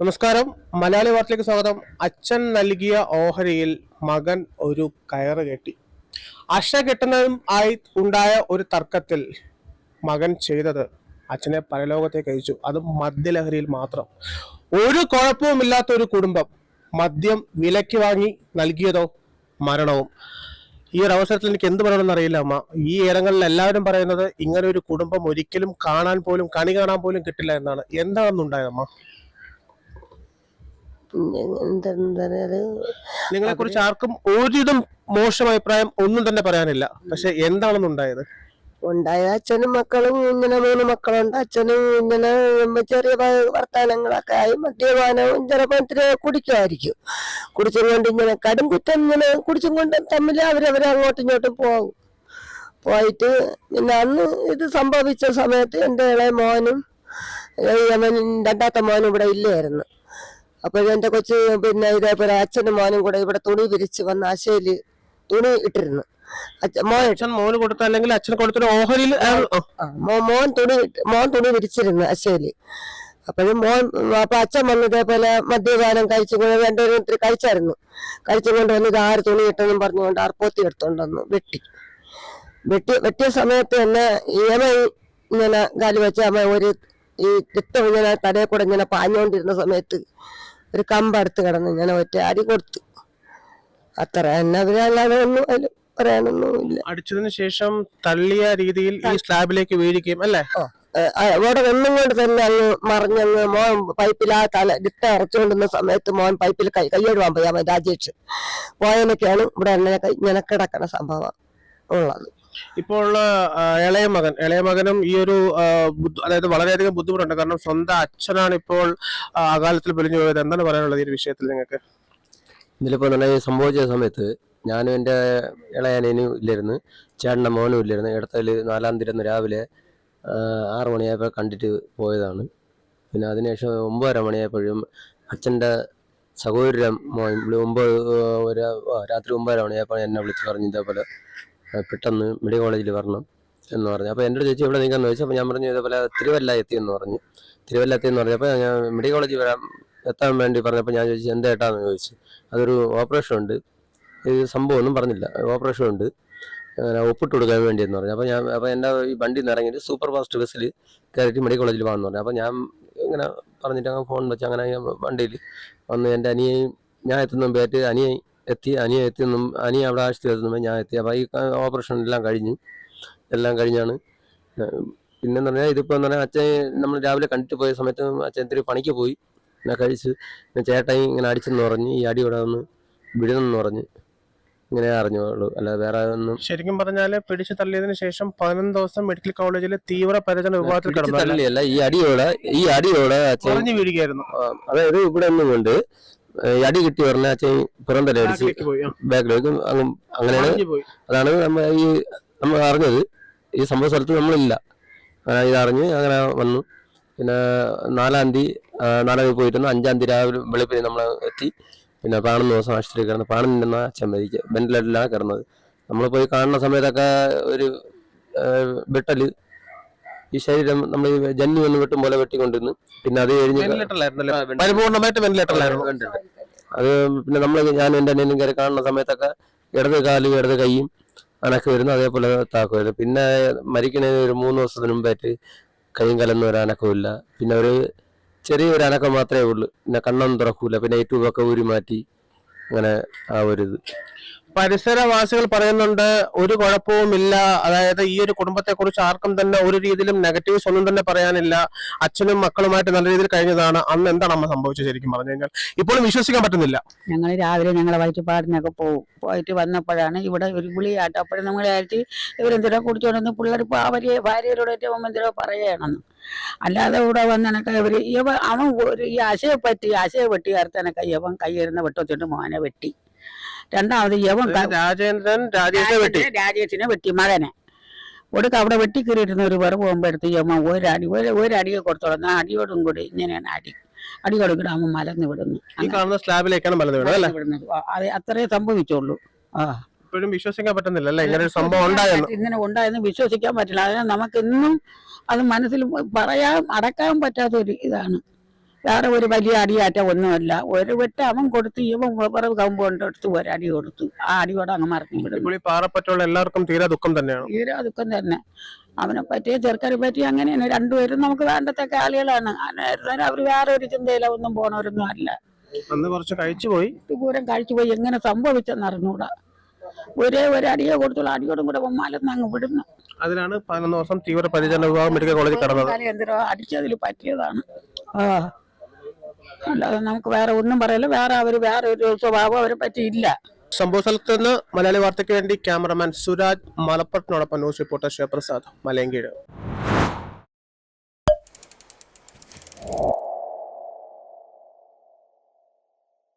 നമസ്കാരം. മലയാളി വാർത്തയിലേക്ക് സ്വാഗതം. അച്ഛൻ നൽകിയ ഓഹരിയിൽ മകൻ ഒരു കയറ് കെട്ടി. അശ കെട്ടുന്നതും ആയി ഉണ്ടായ ഒരു തർക്കത്തിൽ മകൻ ചെയ്തത് അച്ഛനെ പരലോകത്തേക്ക് അയച്ചു. അത് മദ്യലഹരിയിൽ മാത്രം. ഒരു കുഴപ്പവുമില്ലാത്ത ഒരു കുടുംബം മദ്യം വിലയ്ക്ക് വാങ്ങി നൽകിയതോ മരണവും. ഈ ഒരു അവസരത്തിൽ എനിക്ക് എന്ത് പറയണമെന്ന് അറിയില്ല അമ്മ. ഈ ഇടങ്ങളിൽ എല്ലാവരും പറയുന്നത് ഇങ്ങനെ ഒരു കുടുംബം ഒരിക്കലും കാണാൻ പോലും കണി കാണാൻ പോലും കിട്ടില്ല എന്നാണ്. എന്താണെന്നുണ്ടായതമ്മ പിന്നെ എന്താ നിങ്ങളെ കുറിച്ച് ആർക്കും ഒരിതും മോശം അഭിപ്രായം ഒന്നും തന്നെ പറയാനില്ല. പക്ഷെ എന്താണെന്നുണ്ടായത്? ഉണ്ടായ അച്ഛനും മക്കളും ഇങ്ങനെ മൂന്ന് മക്കളുണ്ട്. അച്ഛനും ഇങ്ങനെ ചെറിയ വർത്താനങ്ങളൊക്കെ ആയി. മദ്യപാനവും ചിലപ്പോൾ ഇത്തിരി കുടിക്കുമായിരിക്കും. കുടിച്ചും കൊണ്ട് ഇങ്ങനെ കടും കുറ്റം ഇങ്ങനെ കുടിച്ചും കൊണ്ട് തമ്മിൽ അവരവരെ അങ്ങോട്ടും ഇങ്ങോട്ടും പോകും. പോയിട്ട് പിന്നെ അന്ന് ഇത് സംഭവിച്ച സമയത്ത് എന്റെ ഇളയ മോനും അവൻ രണ്ടാമത്തെ മോനും ഇവിടെ ഇല്ലായിരുന്നു. അപ്പൊ എന്റെ കൊച്ച് പിന്നെ ഇതേപോലെ അച്ഛനും മോനും കൂടെ ഇവിടെ തുണി വിരിച്ച് വന്ന് ആശയിൽ തുണി ഇട്ടിരുന്നു. അച്ഛൻ മോന് കൊടുത്ത അല്ലെങ്കിൽ അച്ഛൻ കൊടുത്തൊരു ഓഹരിയിൽ മോൻ തുണി മോൻ തുണി വിരിച്ചിരുന്നു അശയിൽ അപ്പോഴും മോൻ അപ്പൊ അച്ഛൻ വന്ന് ഇതേപോലെ മദ്യപാനം കഴിച്ചു കൊണ്ട് രണ്ടുപേരും ഇത്തിരി കഴിച്ചായിരുന്നു. കഴിച്ചുകൊണ്ട് വന്ന് ഇത് ആറ് തുണി ഇട്ടെന്നും പറഞ്ഞുകൊണ്ട് ആർപ്പോത്തി എടുത്തോണ്ടെന്ന് വെട്ടി. വെട്ടി വെട്ടിയ സമയത്ത് തന്നെ യമ ഇങ്ങനെ കാലി വെച്ച അമ്മ ഒരു ഈ രക്തം ഇങ്ങനെ തലയെ കൂടെ ഇങ്ങനെ പാഞ്ഞുകൊണ്ടിരുന്ന സമയത്ത് ഒരു കമ്പടുത്ത് കിടന്ന് ഞാൻ ഒറ്റ അടി കൊടുത്തു. അത്ര തന്നെ അവരല്ലാതെ ഒന്നും അതിൽ പറയാനൊന്നുമില്ല. അടിച്ചതിന് ശേഷം തള്ളിയ രീതിയിൽ ഈ സ്ലാബിലേക്ക് വീഴിക്കും അല്ലേ? അവിടെ ഒന്നും കൊണ്ട് തന്നെ അങ്ങ് മറിഞ്ഞങ്ങ് മോൻ പൈപ്പിൽ ആ തല ഇട്ട അറച്ചുകൊണ്ടിരുന്ന സമയത്ത് മോൻ പൈപ്പിൽ കൈ കൈയ്യെഴുവാൻ പോയാ. രാജേഷ് പോയതിനൊക്കെയാണ് ഇവിടെ എന്നെ ഇങ്ങനെ കിടക്കണ സംഭവം ഉള്ളത്. ഇപ്പോൾ ഉള്ള ഇളയ മകൻ. ഇളയ മകനും ഈ ഒരു അതായത് വളരെയധികം ബുദ്ധിമുട്ടുണ്ട്. കാരണം സ്വന്തം അച്ഛനാണ് ഇപ്പോൾ അകാലത്തിൽ പൊലിഞ്ഞു പോയത്. എന്താണ് പറയാനുള്ളത് ഈ ഒരു വിഷയത്തിൽ നിങ്ങൾക്ക്? ഇതിലിപ്പോൾ നല്ല സംഭവിച്ച സമയത്ത് ഞാനും എന്റെ ഇളയനും ഇല്ലായിരുന്നു. ചേട്ടന്റെ മോനും ഇല്ലായിരുന്നു. ഇടത്തിൽ നാലാം തീയതി രാവിലെ ആറു മണിയായപ്പോൾ കണ്ടിട്ട് പോയതാണ്. പിന്നെ അതിനുശേഷം ഒമ്പതര മണിയായപ്പോഴും അച്ഛന്റെ സഹോദരൻ മോൻ ഒമ്പത് രാത്രി ഒമ്പതര മണിയായപ്പോൾ എന്നെ വിളിച്ച് പറഞ്ഞു ഇതേപോലെ പെട്ടെന്ന് മെഡിക്കൽ കോളേജിൽ വരണം എന്ന് പറഞ്ഞു. അപ്പോൾ എന്റെ ചേച്ചി എവിടെ നിൽക്കാന്ന് ചോദിച്ചു. അപ്പോൾ ഞാൻ പറഞ്ഞു ഇതേപോലെ തിരുവല്ല എത്തിയെന്ന് പറഞ്ഞു. തിരുവല്ല എത്തിയെന്ന് പറഞ്ഞപ്പോൾ ഞാൻ മെഡിക്കൽ കോളേജിൽ വരാൻ എത്താൻ വേണ്ടി പറഞ്ഞപ്പോൾ ഞാൻ ചോദിച്ചു എന്താ ഏട്ടാന്ന് ചോദിച്ചു. അതൊരു ഓപ്പറേഷൻ ഉണ്ട്. ഇത് സംഭവം ഒന്നും പറഞ്ഞില്ല. ഓപ്പറേഷൻ ഉണ്ട്. ഒപ്പിട്ട് കൊടുക്കാൻ വേണ്ടി എന്ന് പറഞ്ഞു. അപ്പോൾ ഞാൻ അപ്പോൾ എന്റെ ഈ വണ്ടി നിന്ന് ഇറങ്ങിയിട്ട് സൂപ്പർ ഫാസ്റ്റ് ബസ്സിൽ കയറിയിട്ട് മെഡിക്കൽ കോളേജിൽ പോകാമെന്ന് പറഞ്ഞു. അപ്പോൾ ഞാൻ ഇങ്ങനെ പറഞ്ഞിട്ട് അങ്ങ് ഫോൺ വെച്ച് അങ്ങനെ വണ്ടിയിൽ വന്ന് എന്റെ അനിയെയും ഞാൻ എത്തുന്ന മുമ്പായിട്ട് അനിയെ എത്തി അനിയ എത്തിയൊന്നും അനിയ അവിടെ ആശുപത്രി എത്തുമ്പോൾ ഞാൻ എത്തി. അപ്പോൾ ഈ ഓപ്പറേഷൻ എല്ലാം കഴിഞ്ഞു എല്ലാം കഴിഞ്ഞാണ് പിന്നെന്ന് പറഞ്ഞാൽ ഇതിപ്പോൾ എന്ന് പറഞ്ഞാൽ അച്ഛൻ നമ്മൾ രാവിലെ കണ്ടിട്ട് പോയ സമയത്ത് അച്ഛൻ ഇത്തിരി പണിക്ക് പോയി. പിന്നെ കഴിച്ച് പിന്നെ ചേട്ടായി ഇങ്ങനെ അടിച്ചെന്ന് പറഞ്ഞ് ഈ അടി ഇവിടെ ഒന്ന് വിടുന്നെന്ന് പറഞ്ഞ് ഇങ്ങനെ അറിഞ്ഞോളൂ. അല്ല വേറെ ഒന്നും ശരിക്കും പറഞ്ഞാൽ പിടിച്ചു തള്ളിയതിന് ശേഷം പതിനൊന്ന് ദിവസം മെഡിക്കൽ കോളേജിൽ തീവ്ര പരിചരണ വിഭാഗത്തിൽ? തള്ളിയല്ല ഈ അടിയോടെ ഈ അടിയോടെ അച്ഛൻ വീഴുകയായിരുന്നു. അതായത് ഇവിടെ ഒന്നും കൊണ്ട് അടി കിട്ടി പറഞ്ഞ അച്ഛൻ പുറന്തല അടിച്ച് ബാക്കിലേക്ക് അങ്ങനെയാണ് അതാണ് നമ്മ ഈ നമ്മൾ അറിഞ്ഞത്. ഈ സംഭവ സ്ഥലത്ത് നമ്മളില്ല. ഇതറിഞ്ഞ് അങ്ങനെ വന്നു. പിന്നെ നാലാം തീയതി നാലാം തീയതി പോയിരുന്നു അഞ്ചാം തീയതി രാവിലെ വെളുപ്പിന് നമ്മൾ എത്തി. പിന്നെ പാണുന്ന ദിവസം ആശുപത്രി കിടന്ന് പാണുന്ന അച്ഛൻ മരിക്കുക വെന്റിലേറ്ററിലാണ് കിടന്നത്. നമ്മൾ പോയി കാണുന്ന സമയത്തൊക്കെ ഒരു വെട്ടൽ ഈ ശരീരം നമ്മൾ ജന്നി ഒന്ന് വെട്ടും പോലെ വെട്ടിക്കൊണ്ടിരുന്നു. പിന്നെ അത് കഴിഞ്ഞ് പരിപൂർണമായിട്ട് വെന്റിലേറ്ററിലായിരുന്നു. അത് പിന്നെ നമ്മൾ ഞാൻ എന്റെ അനിയനും കയറി കാണുന്ന സമയത്തൊക്കെ ഇടത് കാലും ഇടത് കൈയും അനക്ക് വരുന്നു അതേപോലെ താക്കുമായിരുന്നു പിന്നെ മരിക്കണതിന് ഒരു മൂന്ന് ദിവസത്തിന് മുമ്പായിട്ട് കൈയും കലന്നും ഒരു അനക്കമില്ല പിന്നെ ഒരു ചെറിയൊരു അനക്കം മാത്രമേ ഉള്ളൂ. പിന്നെ കണ്ണൊന്നും തുറക്കൂല. പിന്നെ ഏറ്റവും ട്യൂബൊക്കെ ഊരി മാറ്റി അങ്ങനെ ആ ഒരു ഇത്. പരിസരവാസികൾ പറയുന്നുണ്ട് ഒരു കുഴപ്പവുമില്ല. അതായത് ഈ ഒരു കുടുംബത്തെ കുറിച്ച് ആർക്കും തന്നെ ഒരു രീതിയിലും നെഗറ്റീവ്സ് ഒന്നും തന്നെ പറയാനില്ല. അച്ഛനും മക്കളുമായിട്ട് നല്ല രീതിയിൽ കഴിഞ്ഞതാണ്. അന്ന് എന്താണ് അമ്മ സംഭവിച്ചത് ശരിക്കും പറഞ്ഞു കഴിഞ്ഞാൽ? ഇപ്പോഴും വിശ്വസിക്കാൻ പറ്റുന്നില്ല. ഞങ്ങൾ രാവിലെ ഞങ്ങളെ വയറ്റുപാടിനൊക്കെ പോകും. പോയിട്ട് വന്നപ്പോഴാണ് ഇവിടെ ഒരു വിളിയാട്ട് അപ്പോഴും നമ്മൾ വിചാരിച്ച് ഇവരെന്തിനാ കുടിച്ചോണ്ടെന്ന് പിള്ളേർ ഭാര്യ ഭാര്യയോടൊക്കെ എന്തിനോ പറയണമെന്ന് അല്ലാതെ ഇവിടെ വന്നനക്ക ഇവർ ഇവ അവൻ ഒരു ഈ അശയെ പറ്റി അശയെ വെട്ടി ചേർത്തനക്ക യവൻ കയ്യിരുന്ന വെട്ടത്തിട്ട് മോനെ വെട്ടി. രണ്ടാമത് യവൻ രാജേന്ദ്രൻ രാജേഷിനെ വെട്ടി. രാജേഷിനെ- വെട്ടി മകനെ. ഒടുക്ക അവിടെ വെട്ടിക്കീറിയിരുന്ന ഒരു വെറു പോകുമ്പോഴത്തെ ഒരു അടി ഒരു ഒരടിയെ കൊടുത്തോളാം. അടിയോടും കൂടി ഇങ്ങനെയാണ് അടി. അടി കൊടുക്കണം മലന്ന് വിടുന്നു. ഈ കാണുന്ന സ്ലാബിലേക്കാണ് മലന്ന് വിടുന്നത് അത് അത്രേ സംഭവിച്ചുള്ളൂ. ആ. ഇപ്പോഴും വിശ്വസിക്കാൻ പറ്റുന്നില്ല അല്ലേ? ഇങ്ങനെ ഒരു സംഭവം ഉണ്ടായെന്ന്. ഇങ്ങനെ ഉണ്ടായെന്ന് വിശ്വസിക്കാൻ പറ്റില്ല. അതിനാൽ നമുക്ക് ഇന്നും അത് മനസ്സിൽ പറയാൻ അടക്കാൻ പറ്റാത്ത ഒരു ഇതാണ്. വേറെ ഒരു വലിയ അടിയാറ്റം ഒന്നുമല്ല. ഒരു വെട്ട അവൻ കൊടുത്ത് ഇവൻ വെറുതെ കമ്പ് കൊണ്ടെടുത്ത് ഒരടി കൊടുത്തു. ആ അടിയോടെ അങ്ങ് മറന്നു പാറപ്പറ്റുള്ള എല്ലാവർക്കും തീരാ ദുഃഖം തന്നെയാണ്. തീരാ ദുഃഖം തന്നെ. അവനെ പറ്റിയ ചെറുക്കനെ പറ്റി അങ്ങനെയാണ്. രണ്ടുപേരും നമുക്ക് വേണ്ടത്തൊക്കെ ആളുകളാണ്. അന്നേരം അവർ വേറെ ഒരു ചിന്തയില ഒന്നും പോണവരൊന്നും അല്ല. അന്ന് കുറച്ച് കഴിച്ചു പോയി. ദൂരം കഴിച്ചു പോയി. എങ്ങനെ സംഭവിച്ചെന്ന് അറിഞ്ഞൂടാ. ഒരേ ഒരു അടിയെ കൊടുത്തുള്ള അടിയോടും കൂടെ മലന്ന് അങ്ങ് വിടുന്നു. അതിനാണ് പതിനൊന്ന് ദിവസം തീവ്ര പരിചരണ വിഭാഗം മെഡിക്കൽ കോളേജിൽ കടന്നത്. അടിച്ചതിൽ പറ്റിയതാണ്. ആ. അല്ലാതെ നമുക്ക് വേറെ ഒന്നും പറയല്ല. വേറെ അവർ വേറെ ഒരു സ്വഭാവം അവരെ പറ്റിയില്ല സംഭവ സ്ഥലത്ത് നിന്ന് മലയാളി വാർത്തയ്ക്ക് വേണ്ടി ക്യാമറമാൻ സുരാജ് മലപ്പുറത്തിനോടൊപ്പം ന്യൂസ് റിപ്പോർട്ടർ ശിവപ്രസാദ് മലയങ്കീട്